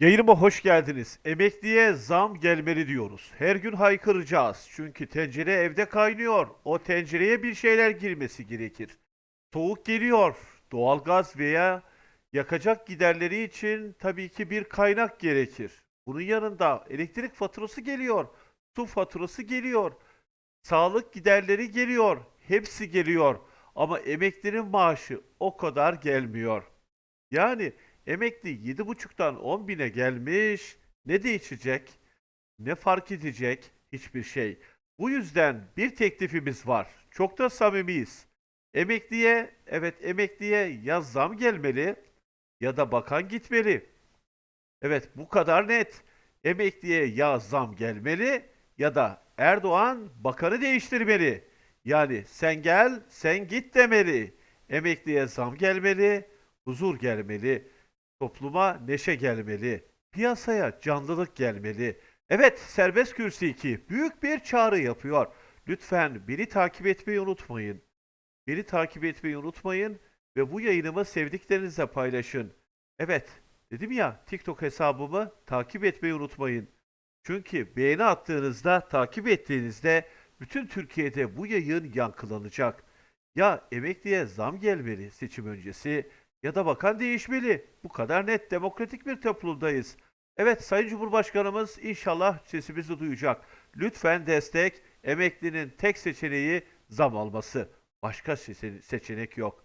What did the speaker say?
Yayınıma hoş geldiniz. Emekliye zam gelmeli diyoruz. Her gün haykıracağız. Çünkü tencere evde kaynıyor. O tencereye bir şeyler girmesi gerekir. Soğuk geliyor. Doğalgaz veya yakacak giderleri için tabii ki bir kaynak gerekir. Bunun yanında elektrik faturası geliyor. Su faturası geliyor. Sağlık giderleri geliyor. Hepsi geliyor. Ama emeklinin maaşı o kadar gelmiyor. Yani emekli 7,5'tan 10 bine gelmiş. Ne değişecek? Ne fark edecek? Hiçbir şey. Bu yüzden bir teklifimiz var. Çok da samimiyiz. Emekliye, evet emekliye ya zam gelmeli ya da bakan gitmeli. Evet bu kadar net. Emekliye ya zam gelmeli ya da Erdoğan bakanı değiştirmeli. Yani sen gel, sen git demeli. Emekliye zam gelmeli, huzur gelmeli, topluma neşe gelmeli, piyasaya canlılık gelmeli. Evet, Serbest Kürsi 2 büyük bir çağrı yapıyor. Lütfen beni takip etmeyi unutmayın. Beni takip etmeyi unutmayın ve bu yayınımı sevdiklerinizle paylaşın. Evet, dedim ya TikTok hesabımı takip etmeyi unutmayın. Çünkü beğeni attığınızda, takip ettiğinizde bütün Türkiye'de bu yayın yankılanacak. Ya emekliye zam gelmeli seçim öncesi ya da bakan değişmeli. Bu kadar net demokratik bir toplumdayız. Evet Sayın Cumhurbaşkanımız inşallah sesimizi duyacak. Lütfen destek emeklinin tek seçeneği zam alması. Başka seçenek yok.